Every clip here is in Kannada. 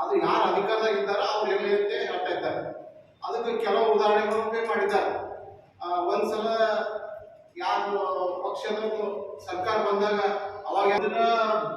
ಅದು ಯಾರು ಅಧಿಕಾರದಾಗ ಇದ್ದಾರೋ ಅವ್ರು ಎಲ್ಲಿ ಅಂತ ಹೇಳ್ತಾ ಇದ್ದಾರೆ. ಅದಕ್ಕೆ ಕೆಲವು ಉದಾಹರಣೆಗಳನ್ನು ಮಾಡಿದ್ದಾರೆ. ಒಂದ್ಸಲ ಯಾರು ಪಕ್ಷದ ಸರ್ಕಾರ ಬಂದಾಗ ಅವಾಗ ಅದನ್ನ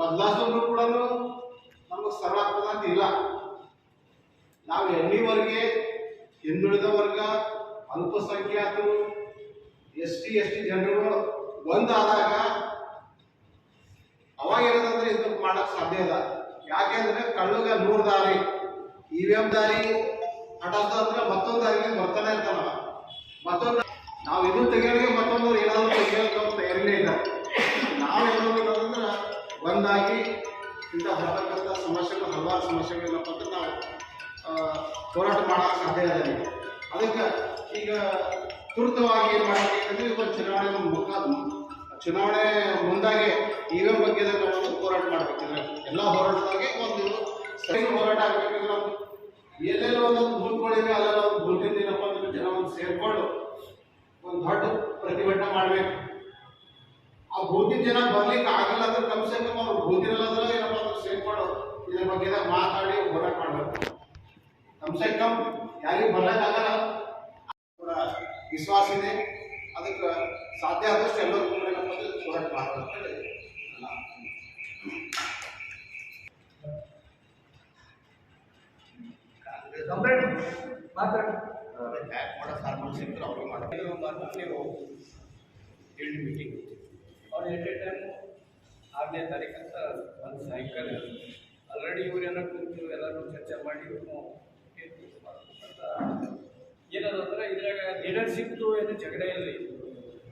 ಬದಲಾಯಿಸಿದ್ರು ಕೂಡ ನಮ್ಗೆ ಸರಳ ಆಗ್ತದ ಇಲ್ಲ. ನಾವು ಎಲ್ಲಿವರೆಗೆ ಹಿಂದುಳಿದ ವರ್ಗ, ಅಲ್ಪಸಂಖ್ಯಾತರು ಎಸ್ ಟಿ ಎಸ್ ಟಿ ಜನರು ಒಂದಾದಾಗ ಅವಾಗ ಏನಂದ್ರೆ ಇದು ಮಾಡಕ್ ಸಾಧ್ಯ ಇಲ್ಲ ಯಾಕೆಂದ್ರೆ ಕಳ್ಳುಗ ನೂರ್ ದಾರಿ. ಇ ವಿ ಎಂ ದಾರಿ, ಹಠಾತ್ ಮತ್ತೊಂದು ದಾರಿಗೆ ಬರ್ತಾನೆ ಇರ್ತಾನ. ಮತ್ತೊಂದು ನಾವು ಇದು ತೆಗಿಯೋರಿಗೆ ಮತ್ತೊಂದು ಏನಾದ್ರು ತೆಗಿಯೋದಕ್ಕೆ ಅಂತ ತಯಾರಿನೇ ಇಲ್ಲ. ನಾವು ಏನಾದ್ರು ಅಂದ್ರೆ ಒಂದಾಗಿ ಇಂಥ ಬರ್ತಕ್ಕಂಥ ಸಮಸ್ಯೆಗಳು, ಹಲವಾರು ಸಮಸ್ಯೆಗಳೇನಪ್ಪ ಅಂದ್ರೆ ನಾವು ಹೋರಾಟ ಮಾಡಕ್ಕೆ ಸಾಧ್ಯ ಇದೆ ಅದಕ್ಕೆ ಈಗ ತುರ್ತವಾಗಿ ಏನು ಮಾಡಬೇಕಂದ್ರೆ ಇವತ್ತು ಚುನಾವಣೆ ಒಂದು ಮುಖ ಚುನಾವಣೆ ಮುಂದಾಗಿ ಇವೇ ಬಗ್ಗೆ ನಾವು ಹೋರಾಟ ಮಾಡ್ಬೇಕಿದ್ರೆ ಎಲ್ಲ ಹೋರಾಟದಾಗೆ ಒಂದು ಸರಿ ಹೋರಾಟ ಆಗಬೇಕು ನಾವು. ಎಲ್ಲೆಲ್ಲ ಒಂದೊಂದು ಗುಂಪುಗಳಿವೆ ಅಲ್ಲೆಲ್ಲ ಒಂದು ಏನಪ್ಪ ಅಂದ್ರೆ ಜನ ಒಂದು ಸೇರ್ಕೊಂಡು ಒಂದು ದೊಡ್ಡ ಪ್ರತಿಭಟನೆ ಮಾಡಬೇಕು. ಆ ಬೂತಿನ ಜನ ಬರ್ಲಿಕ್ಕೆ ಆಗಲ್ಲ ಅಂದ್ರೆ ಕಮ್ಸೆ ಕಮ್ ಅವ್ರು ಬೂತಿನಲ್ಲಾದ್ರೆ ಏನಪ್ಪ ಅಂದ್ರೆ ಸೇರ್ಕೊಂಡು ಇದ್ರ ಬಗ್ಗೆ ಮಾತಾಡಿ ಹೋರಾಟ ಮಾಡ್ಬೇಕು. ಕಮ್ಸೆ ಕಮ್, ಯಾರಿಗೂ ಬರ್ಲಕ್ಕಾಗಲ್ಲ ವಿಶ್ವಾಸ ಇದೆ. ಅದಕ್ಕೆ ಸಾಧ್ಯ ಆದಷ್ಟು ಎಲ್ಲರೂ ಕಂಪ್ಲೇಂಟ್ ಮಾತಾಡಿ ಮಾಡೋ ಫಾರ್ಮಲ್ ಸಿಕ್ಕರು ಅವ್ರಿಗೆ ಮಾಡ್ತೀವಿ ಮತ್ತು ನೀವು ಫೀಲ್ಡ್ ಮೀಟಿಂಗ್ ಎಟ್ ಟೈಮ್ ಆರನೇ ಅಂತ ಒಂದು ಸಾಯಂಕಾಲ ಆಲ್ರೆಡಿ ಇವರೆಲ್ಲ ಕುಂತು ಎಲ್ಲರೂ ಚರ್ಚೆ ಮಾಡಿ ಇವ್ರನ್ನು ಅಂತ ಏನದು ಅಂದ್ರೆ ಇದ್ರಾಗ ಲೀಡರ್ಶಿಪ್ದು ಏನು ಜಗಳ ಇಲ್ಲ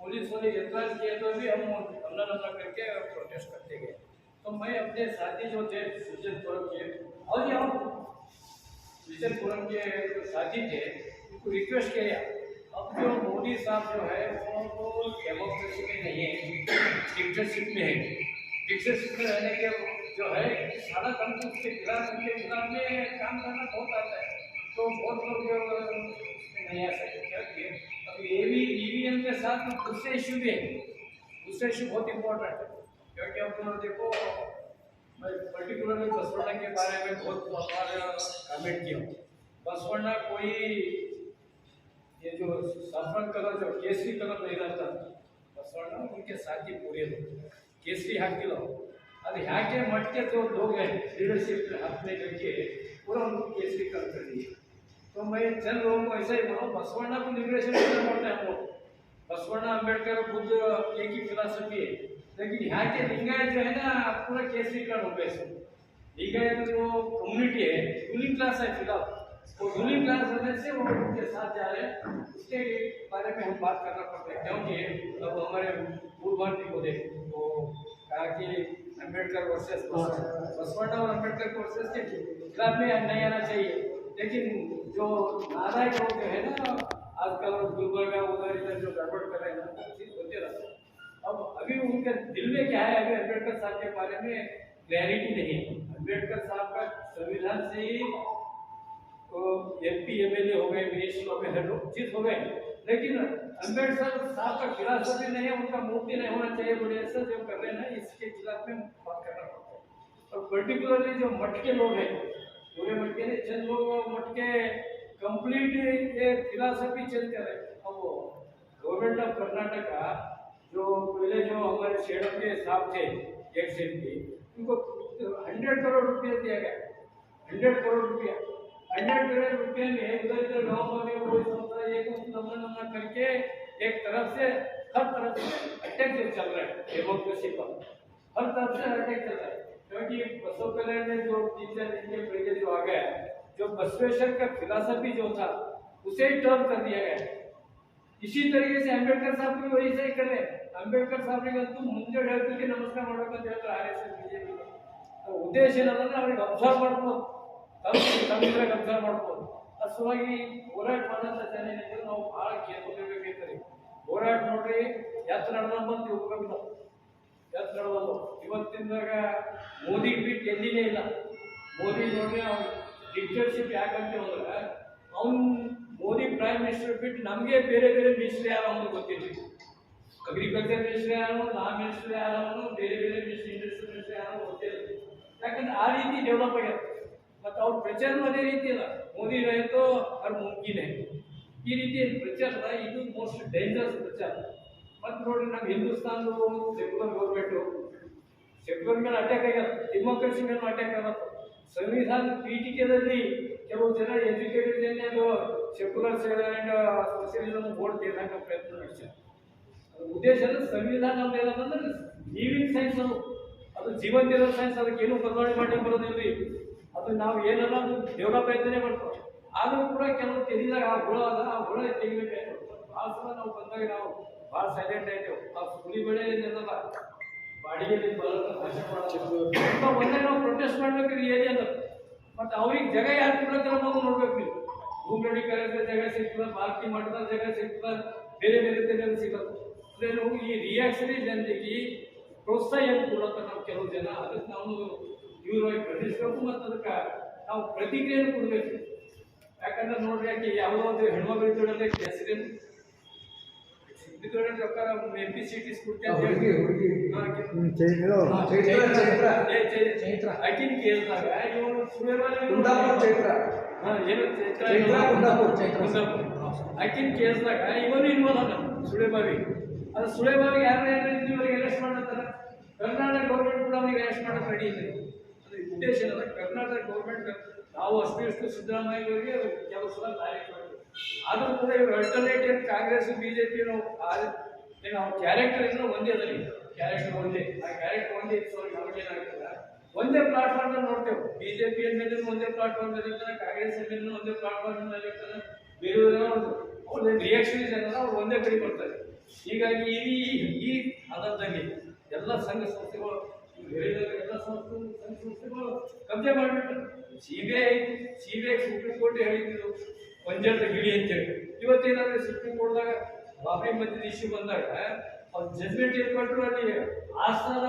पुलिस वाले एतराज़ किए तो भी हम हमला अल्लाह करके प्रोटेस्ट करते गए। तो मैं अपने साथी जो थे, सृजन फोरम के, और यहाँ सृजन फोरम के जो साथी थे, उनको रिक्वेस्ट किया। अब जो मोदी साहब जो है, वो तो डेमोक्रेसी में नहीं है डिक्टेटरशिप में है। डिक्टेटरशिप में रहने के जो है, सारा तंत्र उसके खिलाफ उनके खिलाफ में काम करना बहुत आता है। तो बहुत लोग नहीं आ सकते क्या ये साथ में दूसरे इश्यू भी है। दूसरे इशू बहुत इंपॉर्टेंट है। क्योंकि हम लोग देखो, मैं पर्टिकुलरली बसवना के बारे में बहुत बार कमेंट किया। हूँ कोई ये जो सफ़र कलर, जो केसरी कलर नहीं रहता बसवना उनके साथ ही पूरे लोग। केसरी हाकिल ಅದು ಯಾಕೆ ಮಟ್ಟಕ್ಕೆ ತೋರ್ ಹೋಗಿ करके पूरा उनको केसरी कलर कर ಕಲ್ತಿದ್ದೀವಿ तो मैं चल लोगों को ऐसा ही बोला बसवण्णा को लिबरेशन करना पड़ता है हम लोग। बसवण्णा अंबेडकर बुद्ध एक ही फिलासफी है लेकिन यहाँ के लिंगायत जो है ना पूरा हो गए सब लिंगायत जो कम्युनिटी है रूलिंग क्लास है फ़िलहाल वो रूलिंग क्लास होने से वो उनके साथ जा रहे हैं उसके बारे में हम बात करना पड़ता है क्योंकि अब हमारे भारती को देखो वो कहा कि अंबेडकर वर्सेस बसवण्णा और अंबेडकर वर्सेस के खिलाफ में नहीं आना चाहिए लेकिन जो नालायक लोग है ना आजकल गुलबर्गा उधर इधर जो गड़बड़ कर रहे हैं ना चीज़ होते रहते हैं। अब अभी उनके दिल में क्या है, अभी अंबेडकर साहब के बारे में क्लैरिटी नहीं है। अंबेडकर साहब का संविधान से ही M P M L A हो गए मिनिस्टर हो गए, हर चीज़ हो गए। लेकिन अंबेडकर साहब का फिलासफी नहीं है, उनका मूर्ति नहीं होना चाहिए बोले ऐसा जो कर रहे हैं इसके खिलाफ में बात करना पड़ता है। और पर्टिकुलरली जो मठ के लोग हैं, पूरे मठ के चंद लोग मठ के कंप्लीट ये फिलासफी चल कर रहे। अब वो गवर्नमेंट ऑफ़ कर्नाटका जो पहले जो हमारे शेडम के साहब थे एक सेट की, उनको हंड्रेड करोड़ रुपया दिया गया। हंड्रेड करोड़ रुपया। हंड्रेड करोड़ रुपये में उधर इधर गाँव में कोई संस्था एक नमना नमना करके एक तरफ़ से, हर तरफ़ से अटैक चल रहा है डेमोक्रेसी पर। हर तरफ़ से अटैक चल रहा है। क्योंकि बसव कल्याण ने जो जो बसवेश्वर का फिलासफी जो था उसे ही टर्न कर दिया गया इसी तरीके से अंबेडकर साहब भी वही सही कर रहे हैं ಅಂಬೇಡ್ಕರ್ ಸಾಹೇಬ್ರಿಗೆ ಅಂತೂ ಮುಂದೆ ಹೇಳ್ತಿದ್ದೆ ನಮಸ್ಕಾರ ಮಾಡ್ಬೇಕಂತ ಹೇಳ್ತಾರೆ ಆರ್ ಎಸ್ ಎಸ್ ಬಿಜೆಪಿ ಉದ್ದೇಶ ಏನಂದ್ರೆ ಅವ್ರಿಗೆ ಅಬ್ಸರ್ವ್ ಮಾಡ್ಬೋದು ತಮ್ಮ ತಮ್ಮ ಇದ್ರಾಗ ಅಬ್ಸರ್ವ್ ಮಾಡ್ಬೋದು ಆ ಅದ್ರ ಸಲುವಾಗಿ ಹೋರಾಟ ಮಾಡೋಂಥ ಜನ ಏನಿದ್ರು ನಾವು ಭಾಳ ಕೇಳ್ಕೊಳ್ಬೇಕಾಯ್ತದೆ ಹೋರಾಟ ನೋಡ್ರಿ ಎತ್ತ ನಡೆದಂತ ತಿಳ್ಕೊಬೇಕು ನಾವು ಎತ್ತ ನಡೆದವು ಇವತ್ತಿನದಾಗ ಮೋದಿ ಬಿಟ್ಟು ಎಲ್ಲಿನೇ ಇಲ್ಲ ಮೋದಿ ನೋಡ್ರಿ ಅವ್ನು ಡಿಕ್ಟೇಟರ್ಶಿಪ್ ಯಾಕಂತ ಅಂದ್ರೆ ಅವನು ಮೋದಿ ಪ್ರೈಮ್ ಮಿನಿಸ್ಟರ್ ಬಿಟ್ಟು ನಮಗೆ ಬೇರೆ ಬೇರೆ ಮಿನಿಸ್ಟರ್ ಯಾರು ಅವನು ಗೊತ್ತಿಲ್ಲ ಅಗ್ರಿಕಲ್ಚರ್ ಮಿನಿಸ್ಟರ್ ಯಾರು ಲಾ ಮಿನಿಸ್ಟರ್ ಯಾರು ಬೇರೆ ಬೇರೆ ಮಿನಿಸ್ಟರ್ ಇಂಡಸ್ಟ್ರಿ ಮಿನಿಸ್ಟರ್ ಯಾರು ಗೊತ್ತಿಲ್ಲ ಯಾಕಂದ್ರೆ ಆ ರೀತಿ ಡೆವಲಪ್ ಆಗ್ಯಾರ ಮತ್ತು ಅವ್ರ ಪ್ರಚಾರ ಅದೇ ರೀತಿ ಇಲ್ಲ ಮೋದಿ ರೈತೋ ಅವ್ರ ಮುಮ್ಕಿನೇ ಈ ರೀತಿ ಪ್ರಚಾರ ಇದು ಮೋಸ್ಟ್ ಡೇಂಜರಸ್ ಪ್ರಚಾರ. ಮತ್ತು ನೋಡ್ರಿ ನಮ್ಮ ಹಿಂದೂಸ್ತಾನದ ಸೆಕ್ಯುಲರ್ ಗೌರ್ಮೆಂಟು ಸೆಕ್ಯುಲರ್ ಮೇಲೆ ಅಟ್ಯಾಕ್ ಆಗ್ಯದ. ಡೆಮೋಕ್ರಸಿ ಮೇಲೆ ಅಟ್ಯಾಕ್ ಆಗತ್ತೆ ಸಂವಿಧಾನ ಪೀಠಿಕೆದಲ್ಲಿ ಕೆಲವು ಜನ ಎಜುಕೇಟೆಡ್ ಜನ secular secular and socialism board ತೆಗೆದಾಗ ಪ್ರಯತ್ನ ನಡೆಸ್ಯಾರ ಅದ್ರ ಉದ್ದೇಶ ಸಂವಿಧಾನ ಏನಂದ್ರೆ ಲಿವಿಂಗ್ ಸೈನ್ಸ್ ಅದು. ಅದು ಜೀವಂತ ಇರೋ ಸೈನ್ಸ್ ಅದಕ್ಕೆ ಏನು ಬದಲಾವಣೆ ಮಾಡಿ ಬರೋದಿಲ್ಲ ಅದು ನಾವು ಏನೆಲ್ಲ ಡೆವಲಪ್ ಆಯ್ತಾನೆ ಮಾಡ್ತೀವಿ ಆದರೂ ಕೂಡ ಕೆಲವು ತೆಗಿದಾಗ ಆ ಹುಳ ಅದ ಆ ಹುಳ ತೆಗಿಬೇಕಾಯ್ತು. ಭಾಳ ಸಲ ನಾವು ಬಂದಾಗ ನಾವು ಭಾಳ ಸೈಲೆಂಟ್ ಆಯ್ತೇವೆ. ಆ ಸುಳಿ ಬೆಳೆ ಏನಿರಲ್ಲ ಬಾಡಿಗೆಯಲ್ಲಿ ಬರೋದು ಭಾಷೆ ಮಾಡೋದು ಒಂದೇ ನಾವು ಪ್ರೊಟೆಸ್ಟ್ ಮಾಡ್ಬೇಕ್ರಿ ಏನಿ ಅಂತ ಮತ್ತು ಅವ್ರಿಗೆ ಜಾಗ ಯಾರು ಕೊಡ್ಲತ್ತಾರ ಮೊದಲು ನೋಡ್ಬೇಕು. ನೀವು ಭೂಮಿ ಕರೆದ ಜಾಗ ಸಿಗ್ತದೆ, ಪಾರ್ಟಿ ಮಾಡಿದ ಜಾಗ ಸಿಗ್ತದೆ, ಬೇರೆ ಬೇರೆ ತೆಗೆದು ಸಿಗಲ್ಲ. ಅಂದ್ರೆ ನಾವು ಈ ರಿಯಾಕ್ಷನ್ ಜನರಿಗೆ ಪ್ರೋತ್ಸಾಹ ಏನು ಕೊಡತ್ತ ನಾವು ಕೆಲವು ಜನ? ಅದಕ್ಕೆ ನಾವು ಇವ್ರಾಗಿ ಖಂಡಿಸಬೇಕು ಮತ್ತು ಅದಕ್ಕೆ ನಾವು ಪ್ರತಿಕ್ರಿಯೆಯನ್ನು ಕೊಡಬೇಕು. ಯಾಕಂದ್ರೆ ನೋಡ್ರಿ ಯಾಕೆ ಯಾವುದೋ ಒಂದು ಹೆಣ್ಮಕ್ಳು ಇದ್ದೊಳಗೆ ಹೆಸರೇನು M P C T. Chaitra. ಕೇಳಿದಾಗ ಇವನು ಕುಂದಾಪುರ ಚೈತ್ರ. ಏನು ಚೈತ್ರ? ಕುಂದಾಪುರ, ಕೇಳಿದಾಗ ಇವನು ಇನ್ವಾಲ್ವ್ ಅದ ಸುಳೆಬಾವಿ ಅದು ಸುಳೆಬಾವಿ ಯಾರು ಅರೆಸ್ಟ್ ಮಾಡತ್ತಾರ ಕರ್ನಾಟಕ ಗೌರ್ಮೆಂಟ್ ಕೂಡ ಅವನಿಗೆ ಅರೆಸ್ಟ್ ಮಾಡಕ್ಕೆ ರೆಡಿ ಇದೆ ಅದು ಉದ್ದೇಶ ಕರ್ನಾಟಕ ಗೌರ್ಮೆಂಟ್ ನಾವು ಅಷ್ಟು ಇಷ್ಟು ಸಿದ್ದರಾಮಯ್ಯ ಅವರಿಗೆ ಕೆಲವು ಸಲ ಮಾಡಿದ್ರು ಆದರೂ ಕೂಡ ಇವರು ಅಲ್ಟರ್ನೇಟಿವ್ ಕಾಂಗ್ರೆಸ್ ಬಿಜೆಪಿ ಏನು ನಾವು ಕ್ಯಾರೆಕ್ಟರ್ ಏನೋ ಒಂದೇ ಅದರಲ್ಲಿ ಕ್ಯಾರೆಕ್ಟರ್ ಒಂದೇ. ಆ ಕ್ಯಾರೆಕ್ಟರ್ ಒಂದೇ ಇತ್ತು, ಅವ್ರಿಗೆ ನಮಗೇನಾಗ್ತದೆ ಒಂದೇ ಪ್ಲಾಟ್ಫಾರ್ಮ್ ನೋಡ್ತೇವೆ. ಬಿಜೆಪಿ ಮೇಲೆ ಒಂದೇ ಪ್ಲಾಟ್ಫಾರ್ಮ್ ಇರ್ತಾರೆ ಕಾಂಗ್ರೆಸ್ ಮೇಲೆ ಒಂದೇ ಪ್ಲಾಟ್ಫಾರ್ಮ್ ಇರ್ತಾರೆ ಬೇರೆ ಅವ್ರದ್ದು ರಿಯಾಕ್ಷನ್ ಏನಲ್ಲ ಅವ್ರು ಒಂದೇ ಕಡೆ ಬರ್ತಾರೆ. ಹೀಗಾಗಿ ಈ ಈ ಹಂತದಲ್ಲಿ ಎಲ್ಲ ಸಂಘ ಸಂಸ್ಥೆಗಳು ಎಲ್ಲ ಸಂಸ್ಥೆ, ಸಂಘ ಸಂಸ್ಥೆಗಳು ಕಬ್ಜೆ ಮಾಡಿಬಿಟ್ಟು C B I C B I supreme court ಹೇಳಿದ್ರು ಪಂಜಾಬ್ ಗಿಳಿ ಅಂತೇಳಿ ಇವತ್ತೇನಾದ್ರೆ ಸುಪ್ರೀಂ ಕೋರ್ಟ್ದಾಗ ಬಾಬಿ ಮಸ್ಜಿದ್ ಇಶ್ಯೂ ಬಂದಾಗ, ಅವ್ರು ಜಜ್ಮೆಂಟ್ ಏನ್ ಕೊಟ್ಟರು ಅಲ್ಲಿ? ಆಸ್ಥಾನ